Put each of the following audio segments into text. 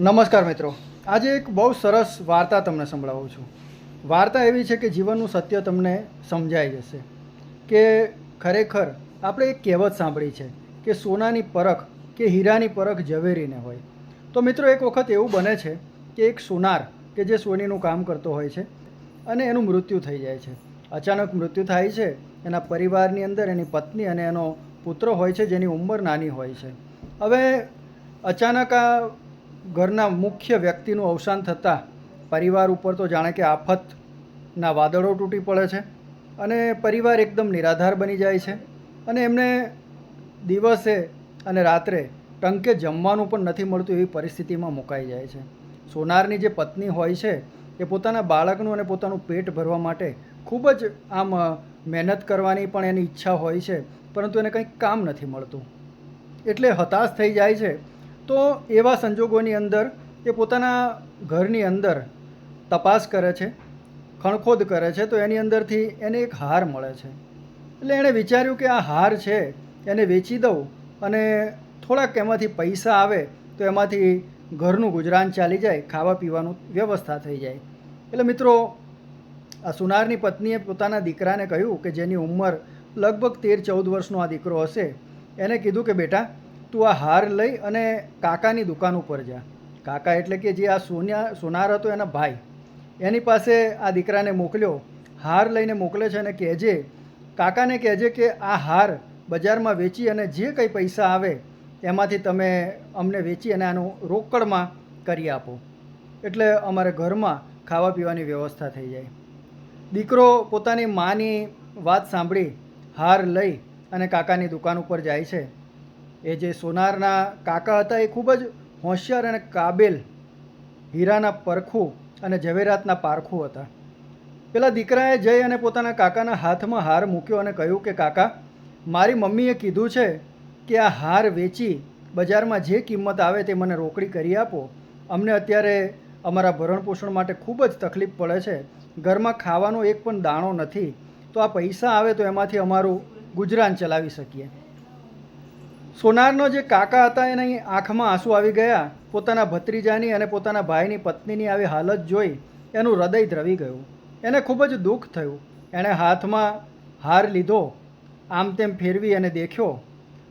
નમસ્કાર મિત્રો. આજે એક બહુ સરસ વાર્તા તમને સંભળાવું છું. વાર્તા એવી છે કે જીવનનું સત્ય તમને સમજાઈ જશે. કે ખરેખર આપણે એક કહેવત સાંભળી છે કે સોનાની પરખ કે હીરાની પરખ ઝવેરીને હોય. તો મિત્રો એક વખત એવું બને છે કે એક સોનાર કે જે સોનીનું કામ કરતો હોય છે અને એનું મૃત્યુ થઈ જાય છે. અચાનક મૃત્યુ થાય છે, એના પરિવારની અંદર એની પત્ની અને એનો પુત્ર હોય છે જેની ઉંમર નાની હોય છે. હવે અચાનક આ ઘરના મુખ્ય વ્યક્તિનું અવસાન થતાં પરિવાર ઉપર તો જાણે કે આફતના વાદળો તૂટી પડે છે અને પરિવાર એકદમ નિરાધાર બની જાય છે અને એમને દિવસે અને રાત્રે ટંકે જમવાનું પણ નથી મળતું એવી પરિસ્થિતિમાં મુકાઈ જાય છે. સોનારની જે પત્ની હોય છે એ પોતાના બાળકનું અને પોતાનું પેટ ભરવા માટે ખૂબ જ આમ મહેનત કરવાની પણ એની ઈચ્છા હોય છે, પરંતુ એને કંઈક કામ નથી મળતું. એટલે હતાશ થઈ જાય છે તો એવા સંજોગોની અંદર એ પોતાના ઘરની અંદર તપાસ કરે છે, ખણખોદ કરે છે, તો એની અંદરથી એને એક હાર મળે છે. એટલે એણે વિચાર્યું કે આ હાર છે, એને વેચી દઉં અને થોડાક એમાંથી પૈસા આવે તો એમાંથી ઘરનું ગુજરાન ચાલી જાય ખાવા પીવાનું વ્યવસ્થા થઈ જાય. એટલે મિત્રો, આ સુનારની પત્નીએ પોતાના દીકરાને કહ્યું કે જેની ઉંમર લગભગ તેર ચૌદ વર્ષનો આ દીકરો હશે, એને કીધું કે બેટા તું આ હાર લઈ અને કાકાની દુકાન ઉપર જા. કાકા એટલે કે જે આ સોનિયા, સોનાર હતો એના ભાઈ, એની પાસે આ દીકરાને મોકલ્યો. હાર લઈને મોકલે છે અને કહેજે, કાકાને કહેજે કે આ હાર બજારમાં વેચી અને જે કંઈ પૈસા આવે એમાંથી તમે અમને વેચી અને આનું રોકડમાં કરી આપો. એટલે અમારે ઘરમાં ખાવા પીવાની વ્યવસ્થા થઈ જાય. દીકરો પોતાની માની વાત સાંભળી, હાર લઈ અને કાકાની દુકાન ઉપર જાય છે. એ જે સોનારના કાકા હતા એ ખૂબ જ હોશિયાર અને કાબેલ હીરાના પરખું અને ઝવેરાતના પારખું હતા. પેલા દીકરાએ જઈ અને પોતાના કાકાના હાથમાં હાર મૂક્યો અને કહ્યું કે, કાકા, મારી મમ્મીએ કીધું છે કે આ હાર વેચી બજારમાં જે કિંમત આવે તે મને રોકડી કરી આપો. અમને અત્યારે અમારા ભરણપોષણ માટે ખૂબ જ તકલીફ પડે છે. ઘરમાં ખાવાનો એક પણ દાણો નથી. તો આ પૈસા આવે તો એમાંથી અમારું ગુજરાન ચલાવી શકીએ. સોનારનો જે કાકા હતા એની આંખમાં આંસુ આવી ગયા, પોતાના ભત્રીજાની અને પોતાના ભાઈની પત્નીની આવી હાલત જોઈ એનું હૃદય દ્રવી ગયું. એને ખૂબ જ દુઃખ થયું. એણે હાથમાં હાર લીધો, આમ તેમ ફેરવી અને દેખ્યો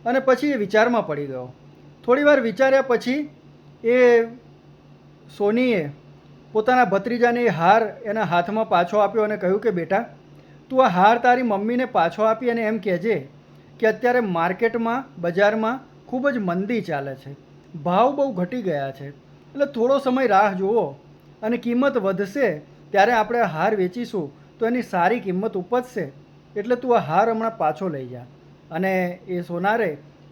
અને પછી એ વિચારમાં પડી ગયો. થોડીવાર વિચાર્યા પછી એ સોનીએ પોતાના ભત્રીજાને હાર એના હાથમાં પાછો આપ્યો અને કહ્યું કે, બેટા, તું આ હાર તારી મમ્મીને પાછો આપી અને એમ કહેજે કે અત્યારે માર્કેટમાં, બજારમાં ખૂબ જ મંદી ચાલે છે. ભાવ બહુ ઘટી ગયા છે. એટલે થોડો સમય રાહ જુઓ અને કિંમત વધશે ત્યારે આપણે હાર વેચીશું તો એની સારી કિંમત ઉપજશે. એટલે તું આ હાર હમણાં પાછો લઈ જા. અને એ સોનારે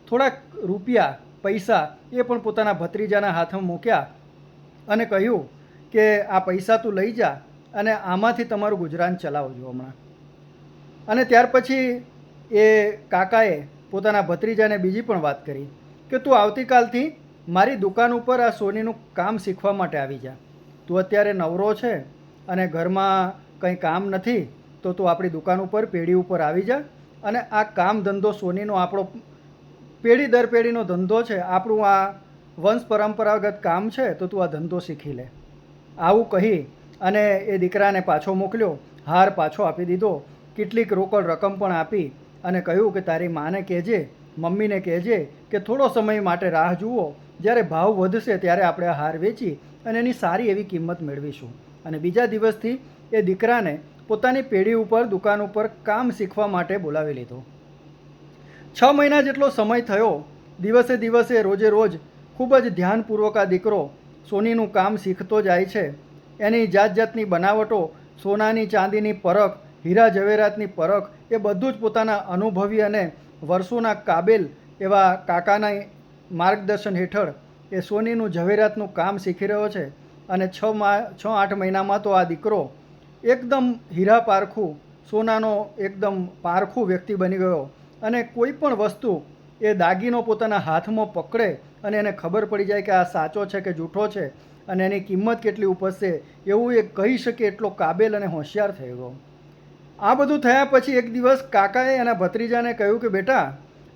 થોડાક રૂપિયા, પૈસા એ પણ પોતાના ભત્રીજાના હાથમાં મૂક્યા અને કહ્યું કે આ પૈસા તું લઈ જા અને આમાંથી તમારું ગુજરાન ચલાવજો હમણાં. અને ત્યાર પછી એ કાકાએ પોતાના ભત્રીજાને બીજી પણ વાત કરી કે તું આવતીકાલથી મારી દુકાન ઉપર આ સોનીનું કામ શીખવા માટે આવી જા. તું અત્યારે નવરો છે અને ઘરમાં કંઈ કામ નથી, તો તું આપણી દુકાન ઉપર, પેઢી ઉપર આવી જા અને આ કામ ધંધો સોનીનો આપણો પેઢી દર પેઢીનો ધંધો છે, આપણું આ વંશ પરંપરાગત કામ છે, તો તું આ ધંધો શીખી લે. આવું કહી અને એ દીકરાને પાછો મોકલ્યો, હાર પાછો આપી દીધો, કેટલીક રોકડ રકમ પણ આપી અને કહ્યું કે તારી માને કહેજે, મમ્મીને કહેજે કે થોડો સમય માટે રાહ જુઓ. જ્યારે ભાવ વધશે ત્યારે આપણે હાર વેચી અને એની સારી એવી કિંમત મેળવીશું. અને બીજા દિવસથી એ દીકરાને પોતાની પેઢી ઉપર, દુકાન ઉપર કામ શીખવા માટે બોલાવી લીધો. છ મહિના જેટલો સમય થયો. દિવસે દિવસે, રોજે રોજ ખૂબ જ ધ્યાનપૂર્વક આ દીકરો સોનીનું કામ શીખતો જાય છે. એની જાત જાતની બનાવટો સોનાની ચાંદીની પરખ હીરા ઝવેરાતની પરખ એ બધું જ પોતાના અનુભવી અને વર્ષોના કાબેલ એવા કાકાના માર્ગદર્શન હેઠળ એ સોનીનું ઝવેરાતનું કામ શીખી રહ્યો છે. અને છ મા, છ, આઠ મહિનામાં તો આ દીકરો એકદમ હીરા પારખું, સોનાનો એકદમ પારખું વ્યક્તિ બની ગયો. અને કોઈ પણ વસ્તુ એ દાગીનો પોતાના હાથમાં પકડે અને એને ખબર પડી જાય કે આ સાચો છે કે જૂઠો છે અને એની કિંમત કેટલી ઉપજશે એવું એ કહી શકે એટલો કાબેલ અને હોશિયાર થઈ ગયો. આ બધું થયા પછી એક દિવસ કાકાએ એના ભત્રીજાને કહ્યું કે, બેટા,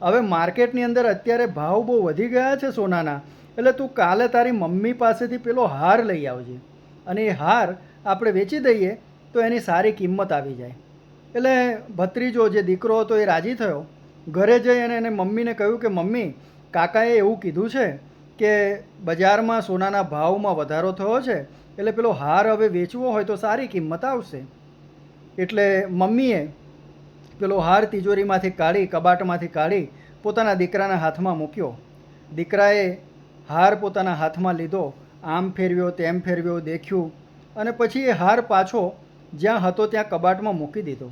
હવે માર્કેટની અંદર અત્યારે ભાવ બહુ વધી ગયા છે સોનાના, એટલે તું કાલે તારી મમ્મી પાસેથી પેલો હાર લઈ આવજે. અને એ હાર આપણે વેચી દઈએ તો એની સારી કિંમત આવી જાય. એટલે ભત્રીજો જે દીકરો હતો એ રાજી થયો. ઘરે જઈ અને એને મમ્મીને કહ્યું કે, મમ્મી, કાકાએ એવું કીધું છે કે બજારમાં સોનાના ભાવમાં વધારો થયો છે, એટલે પેલો હાર હવે વેચવો હોય તો સારી કિંમત આવશે. એટલે મમ્મીએ પેલો હાર તિજોરીમાંથી કાઢી, કબાટમાંથી કાઢી પોતાના દીકરાના હાથમાં મૂક્યો. દીકરાએ હાર પોતાના હાથમાં લીધો, આમ ફેરવ્યો, તેમ ફેરવ્યો, દેખ્યું અને પછી એ હાર પાછો જ્યાં હતો ત્યાં કબાટમાં મૂકી દીધો.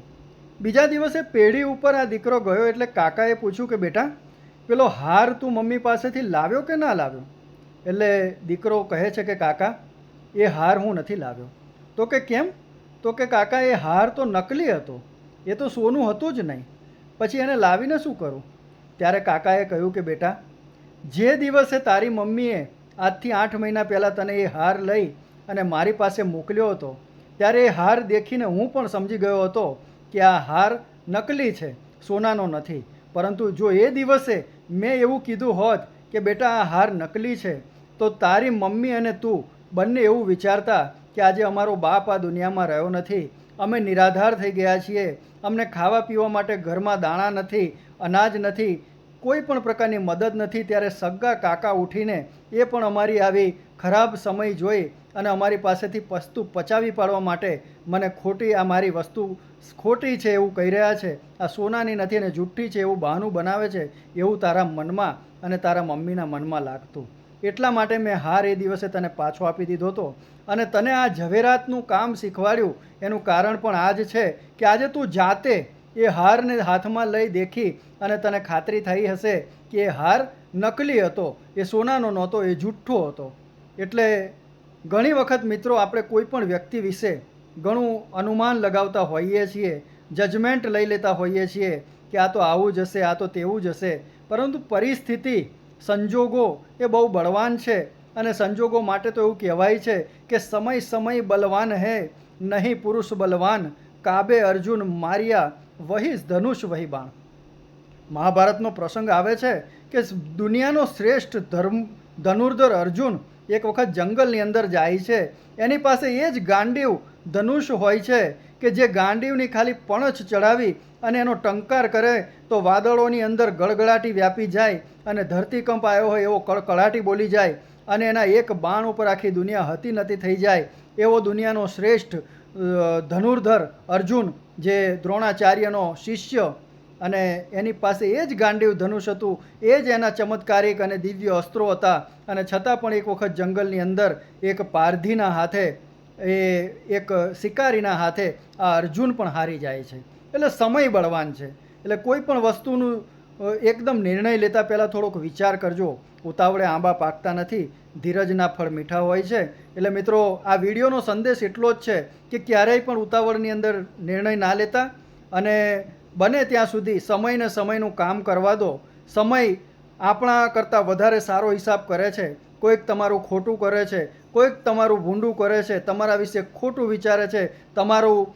બીજા દિવસે પેઢી ઉપર આ દીકરો ગયો એટલે કાકાએ પૂછ્યું કે, બેટા, પેલો હાર તું મમ્મી પાસેથી લાવ્યો કે ના લાવ્યો? એટલે દીકરો કહે છે કે, કાકા, એ હાર હું નથી લાવ્યો. તો કે, કેમ? તો કે કાકા, એ હાર તો નકલી હતો. એ તો સોનું હતું જ નહીં. પછી એને લાવીને શું કરું? ત્યારે કાકાએ કહ્યું કે, બેટા, જે દિવસે તારી મમ્મીએ આજથી આઠ મહિના પહેલાં તને એ હાર લઈ અને મારી પાસે મોકલ્યો હતો, ત્યારે એ હાર દેખીને હું પણ સમજી ગયો હતો કે આ હાર નકલી છે, સોનાનો નથી. પરંતુ જો એ દિવસે મેં એવું કીધું હોત કે, બેટા, આ હાર નકલી છે, તો તારી મમ્મી અને તું બંને એવું વિચારતા કે આજે અમારો બાપ આ દુનિયામાં રહ્યો નથી. અમે નિરાધાર થઈ ગયા છીએ. અમને ખાવા પીવા માટે ઘરમાં દાણા નથી, અનાજ નથી, કોઈ પણ પ્રકારની મદદ નથી. ત્યારે સગા કાકા ઉઠીને એ પણ અમારી આવી ખરાબ સમય જોઈ અને અમારી પાસેથી વસ્તુ પચાવી પાડવા માટે મને ખોટી આ મારી વસ્તુ ખોટી છે એવું કહી રહ્યા છે. આ સોનાની નથી અને જુઠ્ઠી છે એવું બહાનું બનાવે છે એવું તારા મનમાં અને તારા મમ્મીના મનમાં લાગતું. એટલા માટે મેં હાર એ દિવસે તને પાછો આપી દીધો હતો. અને તને આ ઝવેરાતનું કામ શીખવાડ્યું. એનું કારણ પણ આ જ છે કે આજે તું જાતે એ હારને હાથમાં લઈ દેખી અને તને ખાતરી થઈ હશે કે એ હાર નકલી હતો. એ સોનાનો નહોતો, એ જુઠ્ઠો હતો. એટલે ઘણી વખત મિત્રો આપણે કોઈ પણ વ્યક્તિ વિશે ઘણું અનુમાન લગાવતા હોઈએ છીએ જજમેન્ટ લઈ લેતા હોઈએ છીએ કે આ તો આવું જ હશે, આ તો તેવું જ હશે. પરંતુ પરિસ્થિતિ સંજોગો એ બહુ બળવાન છે અને સંજોગો માટે તો એવું કહેવાય છે કે સમય સમય બલવાન હે, નહીં પુરુષ બલવાન, કાબે અર્જુન માર્યા વહી ધનુષ વહી બાણ. મહાભારતનો પ્રસંગ આવે છે કે દુનિયાનો શ્રેષ્ઠ ધર્મ, ધનુર્ધર અર્જુન એક વખત જંગલની અંદર જાય છે. એની પાસે એ જ ગાંડીવ ધનુષ હોય છે કે જે ગાંડીવની ખાલી પણછ ચડાવી અને એનો ટંકાર કરે તો વાદળોની અંદર ગળગળાટી વ્યાપી જાય અને ધરતીકંપ આવ્યો હોય એવો કળકળાટી બોલી જાય અને એના એક બાણ ઉપર આખી દુનિયા હતી નથી થઈ જાય એવો દુનિયાનો શ્રેષ્ઠ ધનુર્ધર અર્જુન, જે દ્રોણાચાર્યનો શિષ્ય અને એની પાસે એ જ ગાંડીવ ધનુષ હતું, એ જ એના ચમત્કારિક અને દિવ્ય અસ્ત્રો હતા અને છતાં પણ એક વખત જંગલની અંદર એક પારધીના હાથે એ એક શિકારીના હાથે આ અર્જુન પણ હારી જાય છે. એટલે સમય બળવાન છે. એટલે કોઈ પણ વસ્તુનું એકદમ નિર્ણય લેતા પહેલાં થોડોક વિચાર કરજો. ઉતાવળે આંબા પાકતા નથી. ધીરજના ફળ મીઠા હોય છે. એટલે મિત્રો, આ વિડીયોનો સંદેશ એટલો જ છે કે ક્યારેય પણ ઉતાવળની અંદર નિર્ણય ના લેતા અને બને ત્યાં સુધી સમયને સમયનું કામ કરવા દો. સમય આપણા કરતાં વધારે સારો હિસાબ કરે છે. કોઈક તમારું ખોટું કરે છે, કોઈક તમારું ભૂંડું કરે છે, તમારા વિશે ખોટું વિચારે છે, તમારું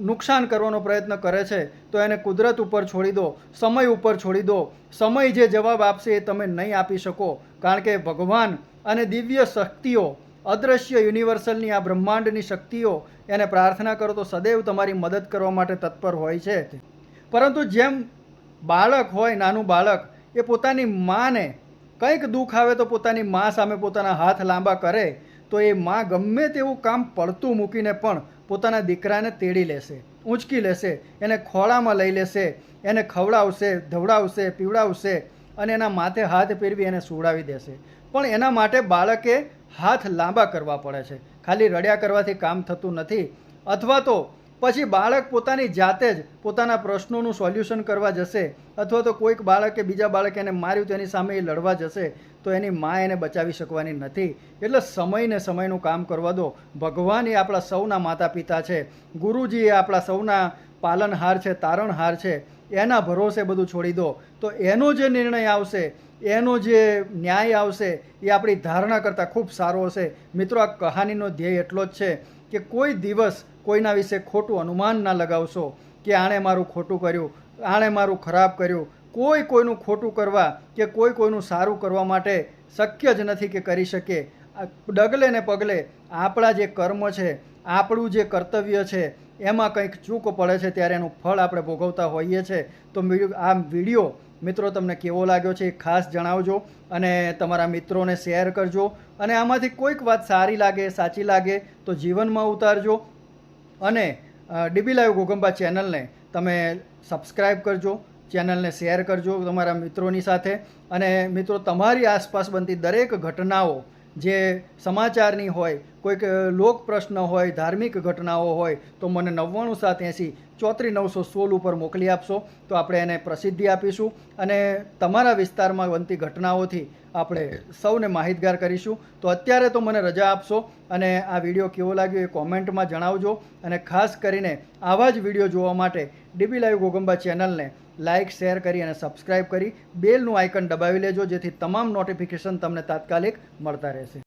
નુકસાન કરવાનો પ્રયત્ન કરે છે, તો એને કુદરત ઉપર છોડી દો, સમય ઉપર છોડી દો. સમય જે જવાબ આપશે એ તમે નહીં આપી શકો. કારણ કે ભગવાન અને દિવ્ય શક્તિઓ અદૃશ્ય યુનિવર્સલની આ બ્રહ્માંડની શક્તિઓ, એને પ્રાર્થના કરો તો સદૈવ તમારી મદદ કરવા માટે તત્પર હોય છે. પરંતુ જેમ બાળક હોય, નાનું બાળક, એ પોતાની માને કંઈક દુઃખ આવે તો પોતાની મા સામે પોતાના હાથ લાંબા કરે, તો એ મા ગમે તેવું કામ પડતું મૂકીને પણ પોતાના દીકરાને તેડી લેશે, ઊંચકી લેશે, એને ખોળામાં લઈ લેશે, એને ખવડાવશે, ધવડાવશે, પીવડાવશે અને એના માથે હાથ ફેરવી એને સુવડાવી દેશે. પણ એના માટે બાળકે હાથ લાંબા કરવા પડે છે. ખાલી રડ્યા કરવાથી કામ થતું નથી. અથવા તો પછી બાળક પોતાની જાતે જ પોતાના પ્રશ્નોનું સોલ્યુશન કરવા જશે અથવા તો કોઈક બાળકે બીજા બાળકે એને માર્યું તો એની સામે એ લડવા જશે, તો એની મા એને બચાવી શકવાની નથી. એટલે સમયને સમયનું કામ કરવા દો. ભગવાન એ આપણા સૌના માતા પિતા છે. ગુરુજી એ આપણા સૌના પાલનહાર છે, તારણહાર છે. એના ભરોસે બધું છોડી દો. તો એનો જે નિર્ણય આવશે, એનો જે ન્યાય આવશે, એ આપણી ધારણા કરતાં ખૂબ સારો હશે. મિત્રો, આ કહાનીનો ધ્યેય એટલો જ છે કે કોઈ દિવસ કોઈના વિશે ખોટું અનુમાન ના લગાવશો કે આણે મારું ખોટું કર્યું, આણે મારું ખરાબ કર્યું. કોઈ કોઈનું ખોટું કરવા કે કોઈ કોઈનું સારું કરવા માટે શક્ય જ નથી કે કરી શકે. ડગલે ને પગલે આપણા જે કર્મ છે, આપણું જે કર્તવ્ય છે, એમાં કંઈક ચૂક પડે છે ત્યારે એનું ફળ આપણે ભોગવતા હોઈએ છીએ તો આ વીડિયો મિત્રો તમને કેવો લાગ્યો છે એ ખાસ જણાવજો અને તમારા મિત્રોને શેર કરજો. અને આમાંથી કોઈક વાત સારી લાગે, સાચી લાગે તો જીવનમાં ઉતારજો. અને ડીબી લાઈવ ગોગંબા ચેનલને તમે સબસ્ક્રાઈબ કરજો, ચેનલને શેર કરજો તમારા મિત્રોની સાથે. અને મિત્રો, તમારી આસપાસ બનતી દરેક ઘટનાઓ જે સમાચારની હોય, કોઈક લોક પ્રશ્ન હોય, ધાર્મિક ઘટનાઓ હોય, તો મને નવ્વાણું સાત એંસી ચોત્રી નવસો સોળ ઉપર મોકલી આપશો તો આપણે એને પ્રસિદ્ધિ આપીશું અને તમારા વિસ્તારમાં બનતી ઘટનાઓથી આપણે સૌને માહિતગાર કરીશું. તો અત્યારે તો મને રજા આપશો અને આ વીડિયો કેવો લાગ્યો એ કોમેન્ટમાં જણાવજો અને ખાસ કરીને આવા જ વીડિયો જોવા માટે ડીબી લાઈવ ગોગંબા ચેનલને લાઇક શેર કરી અને સબસ્ક્રાઇબ કરી. બેલનું આઇકન દબાવી લેજો જેથી તમામ નોટિફિકેશન તમને તાત્કાલિક મળતા રહેશે.